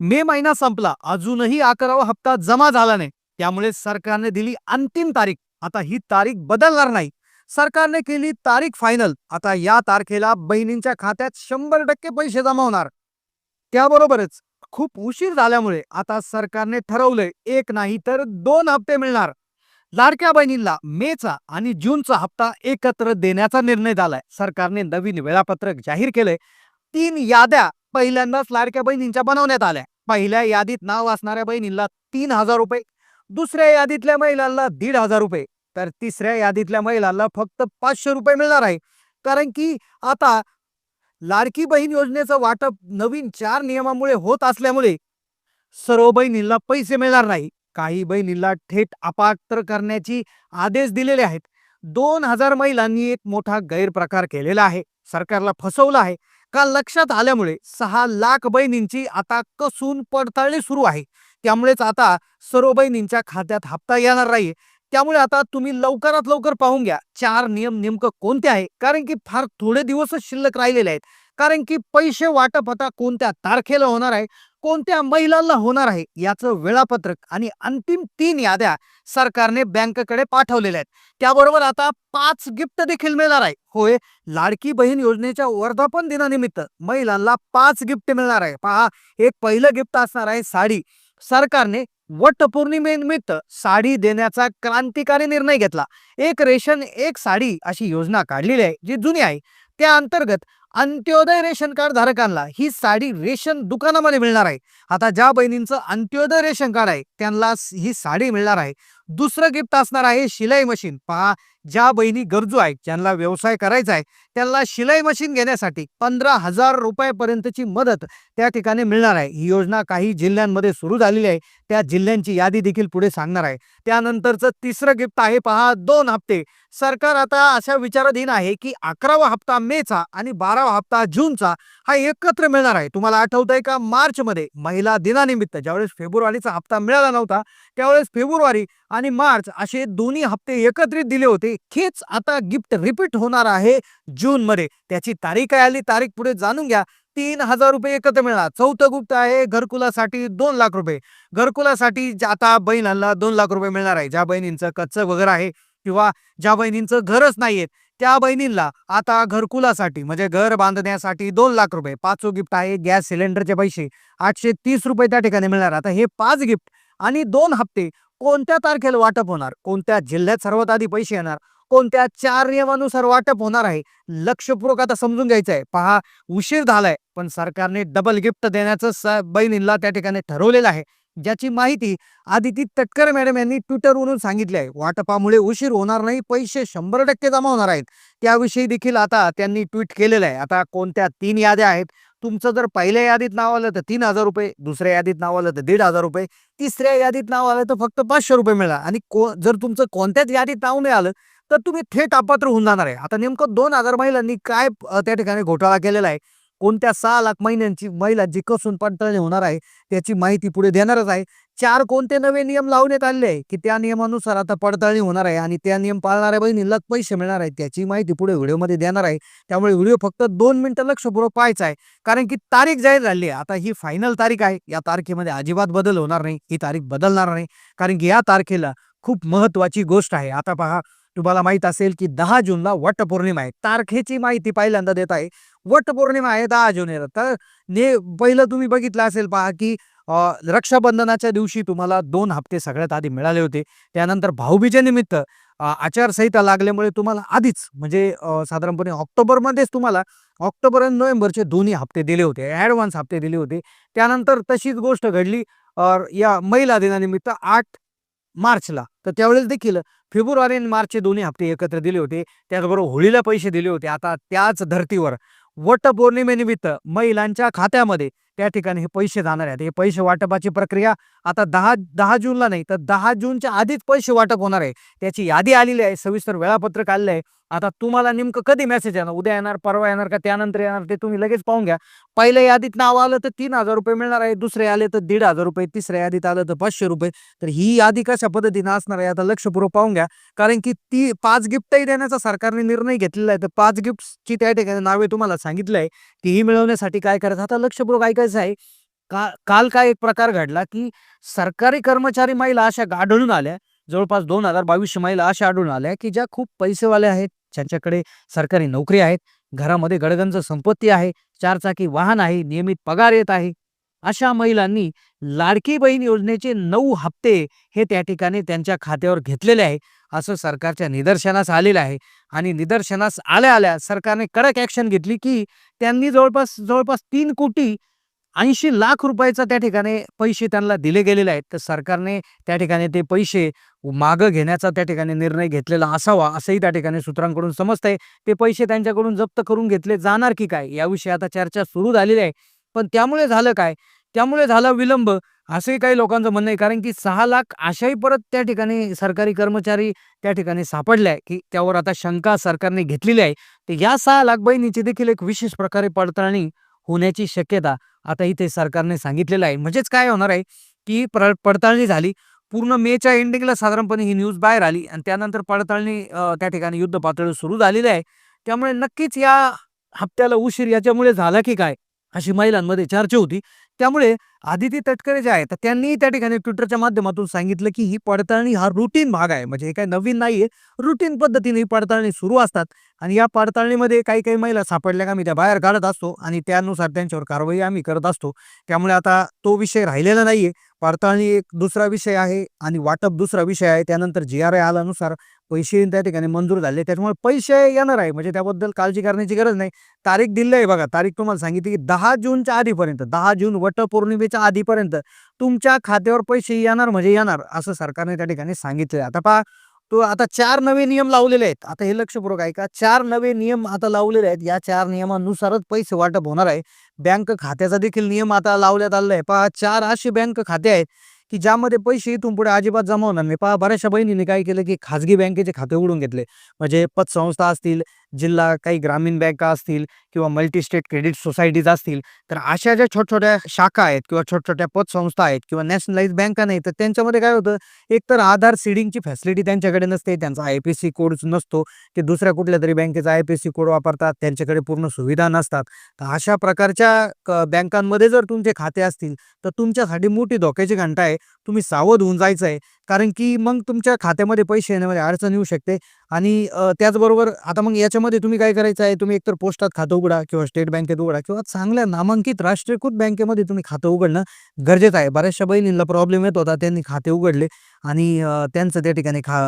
मे महिना संपला. अजूनही अकरावा हप्ता जमा झाला नाही. त्यामुळे सरकारने दिली अंतिम तारीख. आता ही तारीख बदलणार नाही. सरकारने केली तारीख फायनल आता या तारखेला बहिणींच्या खात्यात शंभर टक्के पैसे जमा होणार. त्याबरोबरच खूप उशीर झाल्यामुळे आता सरकारने ठरवलंय एक नाही तर दोन हप्ते मिळणार. लाडक्या बहिणींना मेचा आणि जूनचा हप्ता एकत्र देण्याचा निर्णय झालाय. सरकारने नवीन वेळापत्रक जाहीर केलंय. तीन याद्या पहिल्यांदाच लाडक्या बहिणींच्या बनवण्यात आल्या. पहिल्या यादीत नाव असणाऱ्या बहिणींना तीन हजार रुपये दुसऱ्या यादीतल्या महिलांना दीड हजार रुपये. तर तिसऱ्या यादीतल्या महिलांना फक्त पाचशे रुपये मिळणार आहे. कारण की आता लाडकी बहीण योजनेचं वाटप नवीन चार नियमामुळे होत असल्यामुळे सर्व बहिणींना पैसे मिळणार नाही. काही बहिणींना थेट अपात्र करण्याची आदेश दिलेले आहेत. दोन हजार महिलांनी एक मोठा गैरप्रकार केलेला आहे. सरकारला फसवलं आहे. का लक्षात आल्यामुळे सहा लाख बहिणींची आता कसून पडताळणी सुरू आहे. त्यामुळेच आता सर्व बहिणींच्या खात्यात हप्ता येणार नाही त्यामुळे आता तुम्ही लवकरात लवकर पाहून घ्या चार नियम नेमकं कोणते आहे कारण की फार थोडे दिवसच शिल्लक राहिलेले आहेत. कारण की पैसे वाटप आता कोणत्या तारखेला होणार आहे? कोणत्या महिलांना होणार आहे याचं वेळापत्रक आणि अंतिम तीन याद्या सरकारने बँककडे पाठवलेल्या आहेत. त्याबरोबर आता पाच गिफ्ट देखील मिळणार आहे. होय लाडकी बहीण योजनेच्या वर्धापन दिनानिमित्त महिलांना पाच गिफ्ट मिळणार आहे. पहा एक पहिलं गिफ्ट असणार आहे साडी. सरकारने वटपौर्णिमेनिमित्त साडी देण्याचा क्रांतिकारी निर्णय घेतला. एक रेशन एक साडी अशी योजना काढलेली आहे जी जुनी आहे. त्या अंतर्गत अंत्योदय रेशन कार्ड धारकांना ही साडी रेशन दुकानामध्ये मिळणार आहे. आता ज्या बहिणींचं अंत्योदय रेशन कार्ड आहे त्यांना ही साडी मिळणार आहे. दुसरं गिफ्ट असणार आहे शिलाई मशीन. पहा ज्या बहिणी गरजू आहेत ज्यांना व्यवसाय करायचा आहे त्यांना शिलाई मशीन घेण्यासाठी पंधरा हजार रुपयापर्यंतची मदत त्या ठिकाणी मिळणार आहे. ही योजना काही जिल्ह्यांमध्ये सुरू झालेली आहे. त्या जिल्ह्यांची यादी देखील पुढे सांगणार आहे. त्यानंतरचं तिसरं गिफ्ट आहे पहा दोन हप्ते. सरकार आता अशा विचाराधीन आहे की अकरावा हप्ता मेचा आणि बारावा हप्ता जूनचा हा एकत्र मिळणार आहे. तुम्हाला आठवत आहे का? मार्चमध्ये महिला दिनानिमित्त ज्यावेळेस फेब्रुवारीचा हप्ता मिळाला नव्हता त्यावेळेस फेब्रुवारी आणि मार्च असे दोन्ही हप्ते एकत्रित दिले होते. हेच आता गिफ्ट रिपीट होणार आहे जून मध्ये त्याची तारीख काय आली. तारीख पुढे जाणून घ्या. तीन हजार रुपये एकत्र मिळणार. चौथं गुप्त आहे. घरकुलासाठी दोन लाख रुपये. घरकुलासाठी आता बहिणांना दोन लाख रुपये मिळणार आहे. ज्या बहिणींचं कच्चं वगैरे आहे किंवा ज्या बहिणींचं घरच नाहीयेत त्या बहिणींना आता घरकुलासाठी म्हणजे घर बांधण्यासाठी दोन लाख रुपये. पाचवं गिफ्ट आहे गॅस सिलेंडरचे पैसे. आठशे तीस रुपये त्या ठिकाणी मिळणार. आता हे पाच गिफ्ट आणि दोन हप्ते कोणत्या तारखेला वाटप होणार? कोणत्या जिल्ह्यात सर्वात आधी पैसे येणार? कोणत्या चार नियमानुसार वाटप होणार आहे? लक्षपूर्वक आता समजून घ्यायचं आहे. पहा उशीर झालाय पण सरकारने डबल गिफ्ट देण्याचं स बहिणींना त्या ठिकाणी ठरवलेलं आहे. ज्याची माहिती आदिती तटकर मॅडम यांनी ट्विटरवरून सांगितली आहे. वाटपामुळे उशीर होणार नाही पैसे शंभर टक्के जमा होणार आहेत. त्याविषयी देखील आता त्यांनी ट्विट केलेलं आहे. आता कोणत्या तीन याद्या आहेत? तुमचं जर पहिल्या यादीत नाव आलं तर तीन हजार रुपये दुसऱ्या यादीत नाव आलं तर दीड हजार रुपये तिसऱ्या यादीत नाव आलं तर फक्त पाचशे रुपये मिळणार आणि को जर तुमचं कोणत्याच यादीत नाव नाही आलं तर तुम्ही थेट अपात्र होऊन जाणार आहे. आता नेमकं दोन हजार महिलांनी काय त्या ठिकाणी घोटाळा केलेला आहे? कोणत्या सहा लाख महिन्यांची महिला जी कसून पडताळणी होणार आहे त्याची माहिती पुढे देणारच आहे. चार कोणते नवे नियम लावण्यात आले आहे की त्या नियमानुसार आता पडताळणी होणार आहे आणि त्या नियम पाळणाऱ्या बहिणीला पैसे मिळणार आहेत त्याची माहिती पुढे व्हिडिओमध्ये देणार आहे. त्यामुळे व्हिडिओ फक्त दोन मिनिटं लक्षपूर्वक पाहायचा आहे कारण की तारीख जाहीर झाली आहे. आता ही फायनल तारीख आहे. या तारखेमध्ये अजिबात बदल होणार नाही. ही तारीख बदलणार नाही. कारण की या तारखेला खूप महत्वाची गोष्ट आहे. आता पहा तुम्हाला माहीत असेल की दहा जूनला वटपौर्णिमा आहे. तारखेची माहिती पहिल्यांदा देत आहे. वटपौर्णिमा आहे दहा जून येतात तर ने पहिलं तुम्ही बघितलं असेल पहा की रक्षाबंधनाच्या दिवशी तुम्हाला दोन हप्ते सगळ्यात आधी मिळाले होते. त्यानंतर भाऊबीजेनिमित्त आचारसंहिता लागल्यामुळे तुम्हाला आधीच म्हणजे साधारणपणे ऑक्टोबरमध्येच तुम्हाला ऑक्टोबर आणि नोव्हेंबरचे दोन्ही हप्ते दिले होते. ॲडव्हान्स हप्ते दिले होते. त्यानंतर तशीच गोष्ट घडली या महिला दिनानिमित्त आठ मार्चला. तर त्यावेळेस देखील फेब्रुवारी आणि मार्चचे दोन्ही हप्ते एकत्र दिले होते. त्याचबरोबर होळीला पैसे दिले होते. आता त्याच धर्तीवर वटपौर्णिमेनिमित्त महिलांच्या खात्यामध्ये त्या ठिकाणी हे पैसे जाणार आहेत. हे पैसे वाटपाची प्रक्रिया आता दहा दहा जूनला नाही तर दहा जूनच्या आधीच पैसे वाटप होणार आहे. त्याची यादी आलेली आहे. सविस्तर वेळापत्रक आलेलं आहे. आता तुम्हाला नेमकं कधी मेसेज येणार? उद्या येणार परवा येणार का? त्यानंतर येणार ते तुम्ही लगेच पाहून घ्या. पहिल्या यादीत नाव आलं तर तीन हजार रुपये मिळणार आहे. दुसरे आले तर दीड हजार रुपये. तिसऱ्या यादीत आलं तर पाचशे रुपये. तर ही यादी कशा पद्धतीनं असणार आहे आता लक्षपूर्वक पाहून घ्या. कारण की ती पाच गिफ्टही देण्याचा सरकारने निर्णय घेतलेला आहे. तर पाच गिफ्टची त्या ठिकाणी नावे तुम्हाला सांगितलं आहे. तीही मिळवण्यासाठी काय करायचं? आता लक्षपूर्वक ऐकायचं आहे. का काल काय एक प्रकार घडला की सरकारी कर्मचारी महिला अशा गाढळून आल्या. जवळपास दोन हजार बावीस महिला अशा आढळून आल्या की ज्या खूप पैसेवाल्या आहेत ज्यांच्याकडे सरकारी नोकरी आहेत घरामध्ये गडगंज संपत्ती आहे चारचाकी वाहन आहे नियमित पगार येत आहे अशा महिलांनी लाडकी बहीण योजनेचे नऊ हप्ते हे त्या ठिकाणी त्यांच्या खात्यावर घेतलेले आहे असं सरकारच्या निदर्शनास आलेलं आहे. आणि निदर्शनास आल्या आल्या सरकारने कडक ॲक्शन घेतली की त्यांनी जवळपास जवळपास तीन कोटी ऐंशी लाख रुपयाचा त्या ठिकाणी पैसे त्यांना दिले गेलेले आहेत. तर सरकारने त्या ठिकाणी ते पैसे मागं घेण्याचा त्या ठिकाणी निर्णय घेतलेला असावा असंही त्या ठिकाणी सूत्रांकडून समजतंय. ते पैसे त्यांच्याकडून जप्त करून घेतले जाणार की काय? याविषयी आता चर्चा सुरू झालेली आहे. पण त्यामुळे झालं काय? त्यामुळे झाला विलंब असंही काही लोकांचं म्हणणं आहे. कारण की सहा लाख अशाही परत त्या ठिकाणी सरकारी कर्मचारी त्या ठिकाणी सापडले आहे की त्यावर आता शंका सरकारने घेतलेली आहे. तर या सहा लाख बहिणीची देखील एक विशेष प्रकारे पडताळणी होण्याची शक्यता आता इथे सरकारने सांगितलेलं आहे. म्हणजेच काय होणार आहे की पडताळणी झाली. पूर्ण मेच्या एंडिंगला साधारणपणे ही न्यूज बाहेर आली आणि त्यानंतर पडताळणी त्या ठिकाणी युद्ध पातळी सुरू झालेली आहे. त्यामुळे नक्कीच या हप्त्याला उशीर याच्यामुळे झाला की काय अशी महिलांमध्ये चर्चा होती. त्यामुळे आदिती तटकरे जे आहेत तर त्यांनी त्या ठिकाणी ट्विटरच्या माध्यमातून सांगितलं की ही पडताळणी हा रुटीन भाग आहे. म्हणजे हे काही नवीन नाहीये. रुटीन पद्धतीने ही पडताळणी सुरू असतात. आणि या पडताळणीमध्ये काही काही महिला सापडल्या का मी त्या बाहेर काढत असतो. आणि त्यानुसार त्यांच्यावर कारवाई आम्ही करत असतो. त्यामुळे आता तो विषय राहिलेला नाहीये. पडताळणी एक दुसरा विषय आहे आणि वाटप दुसरा विषय आहे. त्यानंतर जी आर आय आल्यानुसार पैसे त्या ठिकाणी मंजूर झाले. त्याच्यामुळे पैसे येणार आहे. म्हणजे त्याबद्दल काळजी करण्याची गरज नाही. तारीख दिली आहे बघा. तारीख तुम्हाला सांगितली की दहा जूनच्या आधीपर्यंत दहा जून वटपौर्णिमेच्या आधीपर्यंत तुमच्या खात्यावर पैसे येणार म्हणजे येणार असं सरकारने त्या ठिकाणी सांगितलं आता पहा तो आता चार नवे नियम लावलेले आहेत. आता हे लक्षपूर्वक आहे का चार नवे नियम आता लावलेले आहेत. या चार नियमानुसारच पैसे वाटप होणार आहे. बँक खात्याचा देखील नियम आता लावण्यात आलेला आहे. पहा चार असे बँक खाते आहेत की ज्यामध्ये पैसे इथून पुढे अजिबात जमा होणार नाही. पहा बऱ्याचशा बहिणींनी काय केलं की खाजगी बँकेचे खाते उघडून घेतले. म्हणजे पतसंस्था असतील जिल्हा काही ग्रामीण बँका असतील किंवा मल्टी स्टेट क्रेडिट सोसायटीज असतील तर अशा ज्या छोट्या शाखा आहेत किंवा छोट्या पतसंस्था आहेत किंवा नॅशनलाइज बँका नाही तर त्यांच्यामध्ये काय होतं एक तर आधार सीडिंगची फॅसिलिटी त्यांच्याकडे नसते त्यांचा आय पी सी कोड नसतो ते दुसऱ्या कुठल्या तरी बँकेचा आय पी सी कोड वापरतात त्यांच्याकडे पूर्ण सुविधा नसतात. तर अशा प्रकारच्या बँकांमध्ये जर तुमचे खाते असतील तर तुमच्यासाठी मोठी धोक्याची घंटा आहे. तुम्ही सावध होऊन जायचं आहे कारण की मग तुमच्या खात्यामध्ये पैसे येण्यामध्ये अडचण येऊ शकते. आणि त्याचबरोबर आता मग याच्यामध्ये तुम्ही काय करायचं आहे? तुम्ही एकतर पोस्टात खातं उघडा किंवा स्टेट बँकेत उघडा किंवा चांगल्या नामांकित राष्ट्रीयकृत बँकेमध्ये तुम्ही खातं उघडणं गरजेचं आहे. बऱ्याचशा बहिणींना प्रॉब्लेम येत होता. त्यांनी खाते उघडले आणि त्यांचं त्या ठिकाणी खा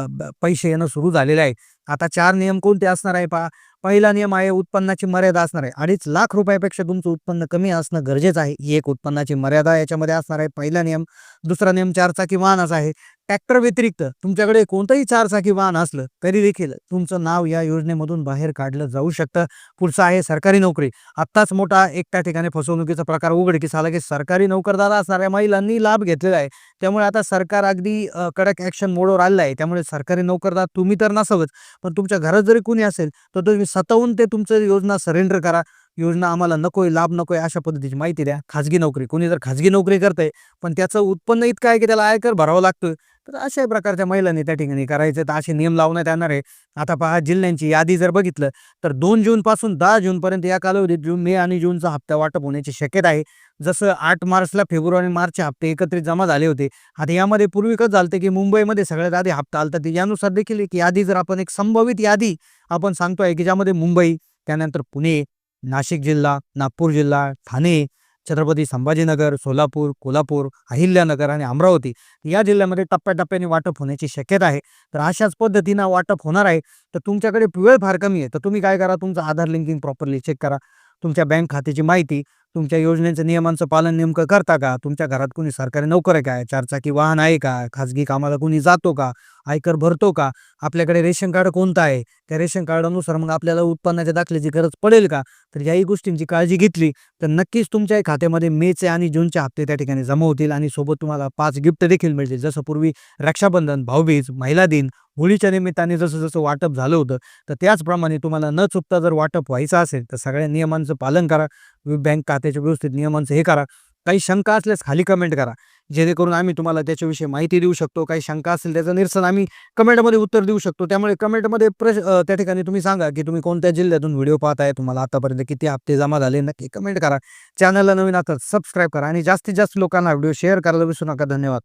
पैसे येणं सुरू झालेलं आहे. आता चार नियम कोणते असणार आहे पहा? पहिला नियम आहे उत्पन्नाची मर्यादा असणार आहे. अडीच लाख रुपयापेक्षा तुमचं उत्पन्न कमी असणं गरजेचं आहे. ही एक उत्पन्नाची मर्यादा याच्यामध्ये असणार आहे. पहिला नियम. दुसरा नियम चारचाकी वाहनाचा आहे. ट्रॅक्टर व्यतिरिक्त तुमच्याकडे कोणतंही चारचाकी वाहन असलं तरी देखील तुमचं नाव या योजनेमधून बाहेर काढलं जाऊ शकतं. पुढचं आहे सरकारी नोकरी. आत्ताच मोठा एक त्या ठिकाणी फसवणुकीचा प्रकार उघडकीस आला की सरकारी नोकरदार असणाऱ्या महिलांनी लाभ घेतलेला आहे. त्यामुळे आता सरकार अगदी कडक ॲक्शन मोडवर आलेलं आहे. त्यामुळे सरकारी नोकरदार तुम्ही तर नसावंच पण तुमच्या घरात जरी कुणी असेल तर तुम्ही स्वतःहून ते तुमचं योजना सरेंडर करा. योजना आम्हाला नकोय लाभ नकोय अशा पद्धतीची माहिती द्या. खाजगी नोकरी कोणी जर खाजगी नोकरी करतंय पण त्याचं उत्पन्न इतकं आहे की त्याला आयकर भरावा लागतोय तर अशा प्रकारच्या महिलांनी त्या ठिकाणी करायचं तर असे नियम लावण्यात येणार आहे. आता पहा जिल्ह्यांची यादी जर बघितलं तर दोन जूनपासून दहा जूनपर्यंत या कालावधीत जून मे आणि जूनचा हप्ता वाटप होण्याची शक्यता आहे. जसं आठ मार्चला फेब्रुवारी आणि मार्चचे हप्ते एकत्रित जमा झाले होते. आता यामध्ये पूर्वी कसं झालं की मुंबईमध्ये सगळ्यात आधी हप्ता आलता. ते यानुसार देखील एक यादी जर आपण एक संभवित यादी आपण सांगतोय की ज्यामध्ये मुंबई त्यानंतर पुणे नाशिक जिल्हा नागपूर जिल्हा ठाणे छत्रपती संभाजीनगर सोलापूर कोल्हापूर अहिल्यानगर आणि अमरावती या जिल्ह्यामध्ये टप्प्याटप्प्याने वाटप होण्याची शक्यता आहे. तर अशाच पद्धतीनं वाटप होणार आहे. तर तुमच्याकडे वेळ फार कमी आहे. तर तुम्ही काय करा? तुमचं आधार लिंकिंग प्रॉपरली चेक करा. तुमच्या बँक खात्याची माहिती तुमच्या योजनेचं नियमांचं पालन नेमकं करता का? तुमच्या घरात कोणी सरकारी नोकर आहे काय चारचाकी वाहन आहे का? खाजगी कामाला कोणी जातो का? आयकर भरतो का? आपल्याकडे रेशन कार्ड कोणतं आहे? त्या रेशन कार्डानुसार मग आपल्याला उत्पन्नाच्या दाखल्याची गरज पडेल का? तर याही गोष्टींची काळजी घेतली तर नक्कीच तुमच्या खात्यामध्ये मेचे आणि जूनचे हप्ते त्या ठिकाणी जमा होतील आणि सोबत तुम्हाला पाच गिफ्ट देखील मिळतील. जसं पूर्वी रक्षाबंधन भाऊबीज महिला दिन होळीच्या निमित्ताने जसं जसं वाटप झालं होतं तर त्याचप्रमाणे तुम्हाला न चुकता जर वाटप व्हायचं असेल तर सगळ्या नियमांचं पालन करा. बँक त्याचे व्यवस्थित नियमांचं हे करा. काही शंका असल्यास खाली कमेंट करा. जेणेकरून आम्ही तुम्हाला त्याच्याविषयी माहिती देऊ शकतो. काही शंका असेल त्याचं निरसन आम्ही कमेंटमध्ये उत्तर देऊ शकतो. त्यामुळे कमेंटमध्ये प्रश त्या ठिकाणी तुम्ही सांगा की तुम्ही कोणत्या जिल्ह्यातून व्हिडिओ पाहताय तुम्हाला आतापर्यंत किती हप्ते जमा झाले नक्की कमेंट करा. चॅनलला नवीन आता सबस्क्राईब करा आणि जास्तीत जास्त लोकांना व्हिडिओ शेअर करायला विसरू नका. धन्यवाद.